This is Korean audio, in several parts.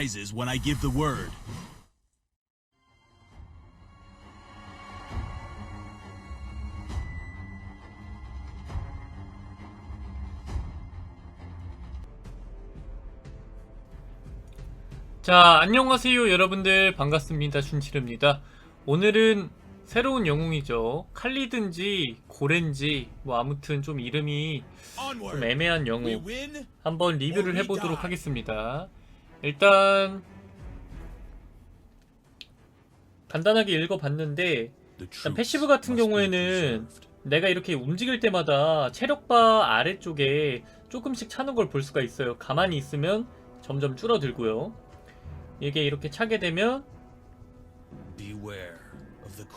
rises when I give the word. 자, 안녕하세요 여러분들 반갑습니다. 춘치르입니다. 오늘은 새로운 영웅이죠. 칼리든지 고렌지 뭐 아무튼 좀 이름이 좀. 애매한 영웅. 한번 리뷰를 해보도록. 하겠습니다. 일단 간단하게 읽어봤는데 일단 패시브 같은 경우에는. 내가 이렇게 움직일 때마다 체력바 아래쪽에 조금씩 차는 걸 볼 수가 있어요. 가만히 있으면 점점 줄어들고요. 이게 이렇게 차게 되면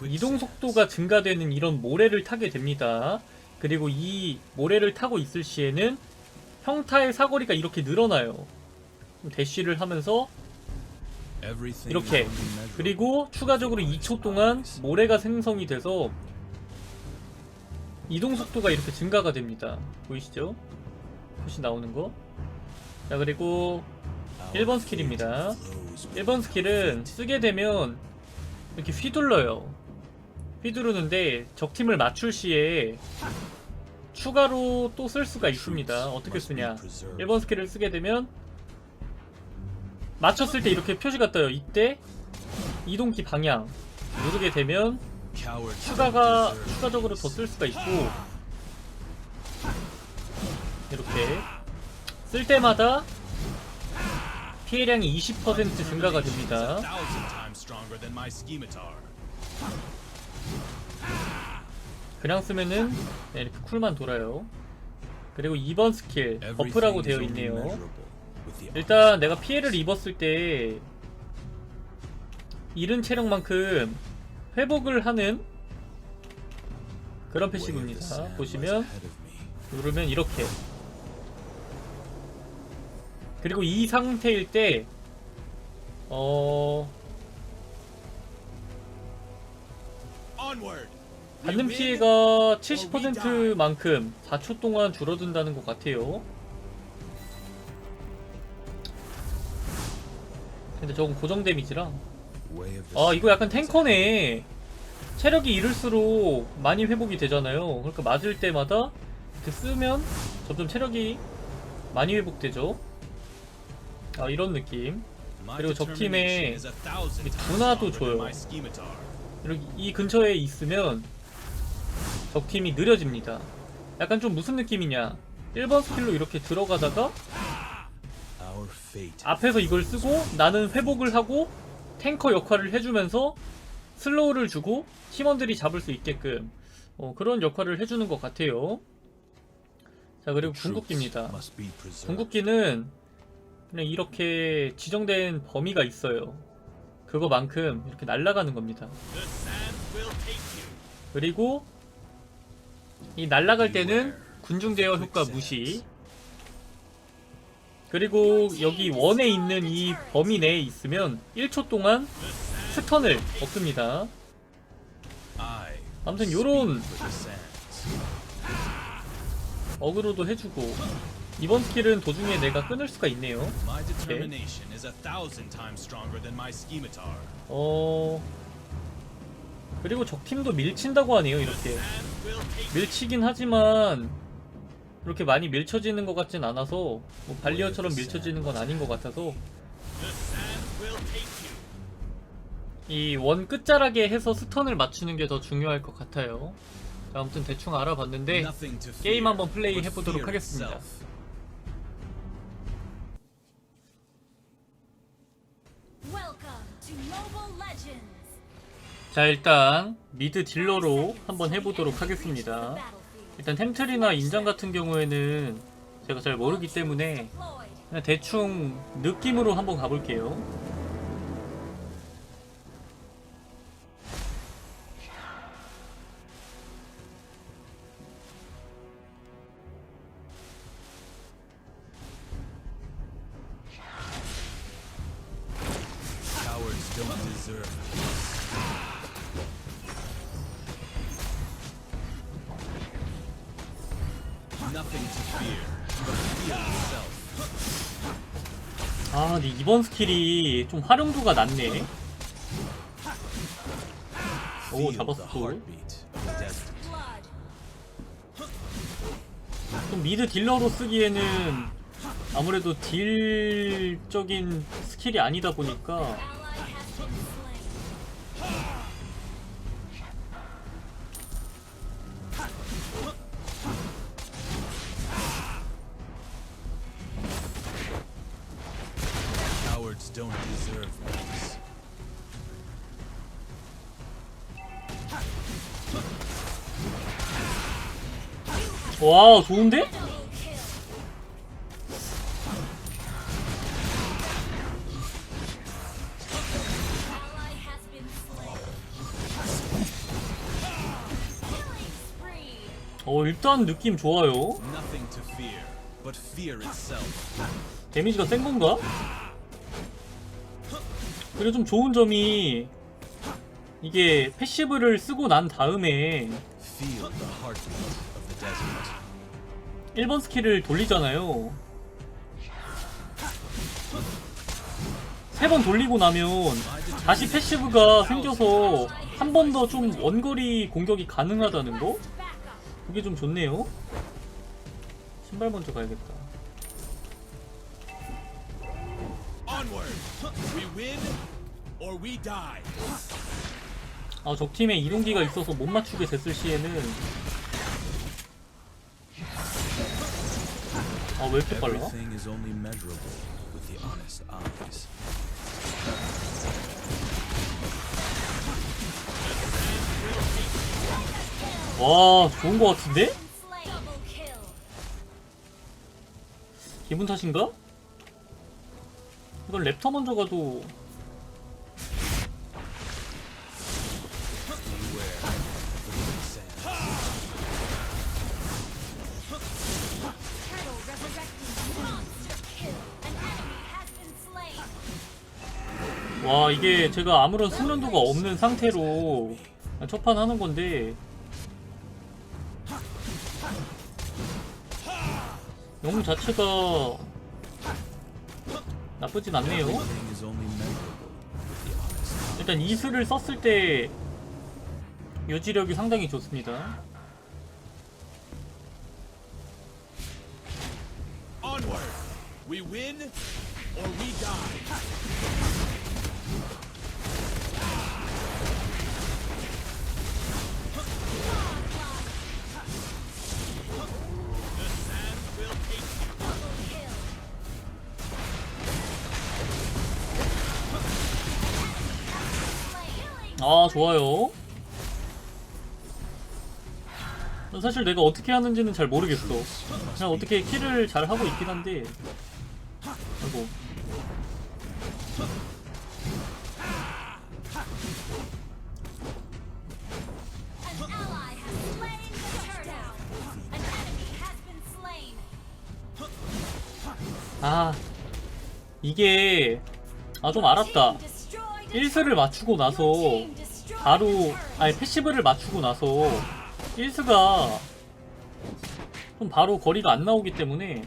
이동 속도가 증가되는 이런 모래를 타게 됩니다. 그리고 이 모래를 타고 있을 시에는 평타의 사거리가 이렇게 늘어나요. 대쉬를 하면서 이렇게. 그리고 추가적으로 2초 동안 모래가 생성이 돼서 이동 속도가 이렇게 증가가 됩니다. 보이시죠? 표시 나오는 거. 자 그리고 Our 1번 스킬입니다. fate flows with 1번 스킬은 쓰게 되면 이렇게 휘둘러요. 휘두르는데 적팀을 맞출 시에 추가로 또 쓸 수가 있습니다. 어떻게 쓰냐? 1번 스킬을 쓰게 되면 맞췄을 때 이렇게 표시가 떠요. 이때 이동키 방향 누르게 되면 추가가 추가적으로 더 쓸 수가 있고 이렇게 쓸 때마다 피해량이 20% 증가가 됩니다. 그냥 쓰면은 네, 이렇게 쿨만 돌아요. 그리고 2번 스킬 버프라고 되어 있네요. 일단 내가 피해를 입었을 때 잃은 체력만큼 회복을 하는 그런 패시브입니다. 보시면. 누르면 이렇게 그리고 이 상태일 때 어... 받는. 피해가 70%만큼 4초 동안 줄어든다는 것 같아요. 근데 저건 고정 데미지라. 아, 이거 약간 탱커네. 체력이 잃을수록 많이 회복이 되잖아요. 그러니까 맞을 때마다 이렇게 쓰면 점점 체력이 많이 회복되죠. 아, 이런 느낌. 그리고 적 팀에 determination is a thousand 이 times 분화도 줘요. 이렇게 이 근처에 있으면 적팀이 느려집니다. 약간 좀 무슨 느낌이냐. 1번 스킬로 이렇게 들어가다가. 앞에서 이걸 쓰고 나는 회복을 하고 탱커 역할을 해주면서 슬로우를 주고 팀원들이 잡을 수 있게끔 어, 그런 역할을 해주는 것 같아요. 자 그리고 궁극기입니다. 궁극기는 그냥 이렇게 지정된 범위가 있어요. 그거만큼 이렇게 날아가는 겁니다. 그리고 이 날아갈 때는 군중 제어 효과 무시. 그리고 여기 원에 있는 이 범위 내에 있으면 1초 동안 스턴을 얻습니다. 아무튼 요런. 어그로도 해주고 이번 스킬은 도중에 내가 끊을 수가 있네요. Scimitar. 어 그리고 적 팀도 밀친다고 하네요. 이렇게 밀치긴 하지만 그렇게 많이 밀쳐지는 것 같진 않아서 뭐 발리어처럼 밀쳐지는 건 아닌 것 같아서. 이 원 끝자락에 해서 스턴을 맞추는 게 더 중요할 것 같아요. 자, 아무튼 대충 알아봤는데 게임 한번 플레이 해보도록 하겠습니다. 자 일단 미드 딜러로 한번 해보도록 하겠습니다. 일단 템트리나 인장 같은 경우에는 제가 잘 모르기 때문에 그냥 대충 느낌으로 한번 가볼게요. Cowards don't deserve 아 근데 이번 스킬이 좀 활용도가 낮네. 오, 잡았어. 좀 미드 딜러로 쓰기에는 아무래도 딜적인 스킬이 아니다 보니까 don't deserve peace. 와 좋은데? 어 일단 느낌 좋아요. 데미지가 센 건가? 그리고 좀 좋은 점이 이게 패시브를 쓰고 난 다음에 Feel the heartbeat of the desert. 1번 스킬을 돌리잖아요. 세번 돌리고 나면 다시 패시브가 생겨서 한 번 더 좀 원거리 공격이 가능하다는 거? 그게 좀 좋네요. 신발 먼저 가야겠다. Onward! We win or we die. 아, 적 팀에 이동기가 있어서 못 맞추게 됐을 시에는 아, 왜 이렇게 빨라? Everything is only measurable with the honest eyes. 와, 좋은 거 같은데? Double kill. 기분 탓인가? 이건 랩터 먼저 가도. 와 이게 제가 아무런 숙련도가 없는 상태로 첫판 하는 건데 영웅 자체가 나쁘진 않네요. 일단 이슬을 썼을 때 유지력이 상당히 좋습니다 Onward! We win or we die. 아 좋아요 사실 내가 어떻게 하는지는 잘 모르겠어 그냥 어떻게 킬을 잘 하고 있긴 한데 아이고. 아 이게 아 좀 알았다 1스를 맞추고 나서 바로. 아니 패시브를 맞추고 나서 1스가 좀 바로 거리가 안 나오기 때문에.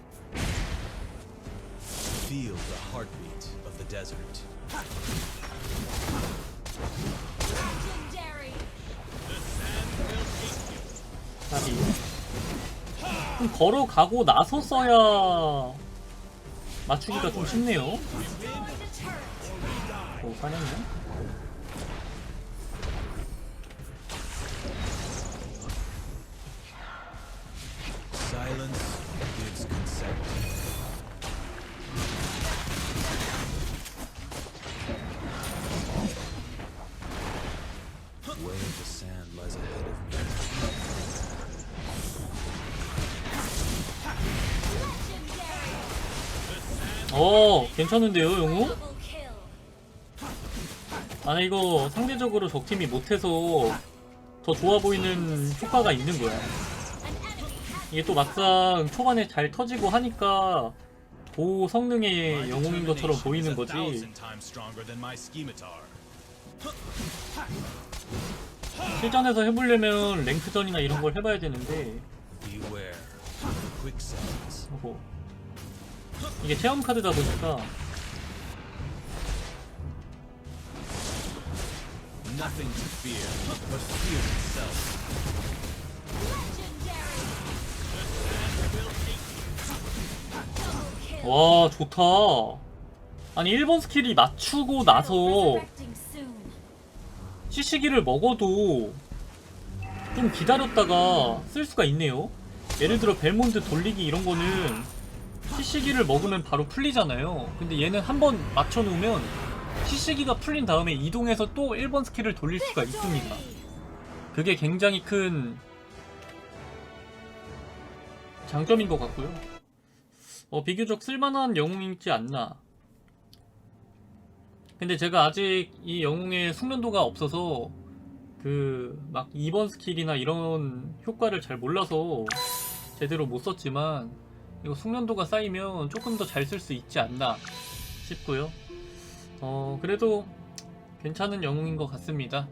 답이 좀 걸어가고 나서 써야 맞추기가 좀 쉽네요. 오. Legendary. 어 괜찮은데요 영웅? 아니 이거 상대적으로 적팀이 못해서 더 좋아 보이는 효과가 있는 거야 이게 또 막상 초반에 잘 터지고 하니까 고 성능의 영웅인 것처럼 보이는 거지. 실전에서 해보려면 랭크전이나 이런 걸 해봐야 되는데. 어허. 이게 체험 카드다 보니까 nothing to fear but fear itself. 와 좋다 아니 1번 스킬이 맞추고 나서. CC기를 먹어도 좀 기다렸다가 쓸 수가 있네요 예를 들어 벨몬드 돌리기 이런 거는 CC기를 먹으면 바로 풀리잖아요 근데 얘는 한 번 맞춰놓으면 CC기가 풀린 다음에 이동해서 또 1번 스킬을 돌릴 수가 있습니다. 그게 굉장히 큰 장점인 것 같고요. 어, 비교적 쓸만한 영웅이지 않나. 근데 제가 아직 이 영웅의 숙련도가 없어서 그 막 2번 스킬이나 이런 효과를 잘 몰라서 제대로 못 썼지만 이거 숙련도가 쌓이면 조금 더 잘 쓸 수 있지 않나 싶고요. 어 그래도 괜찮은 영웅인 것 같습니다.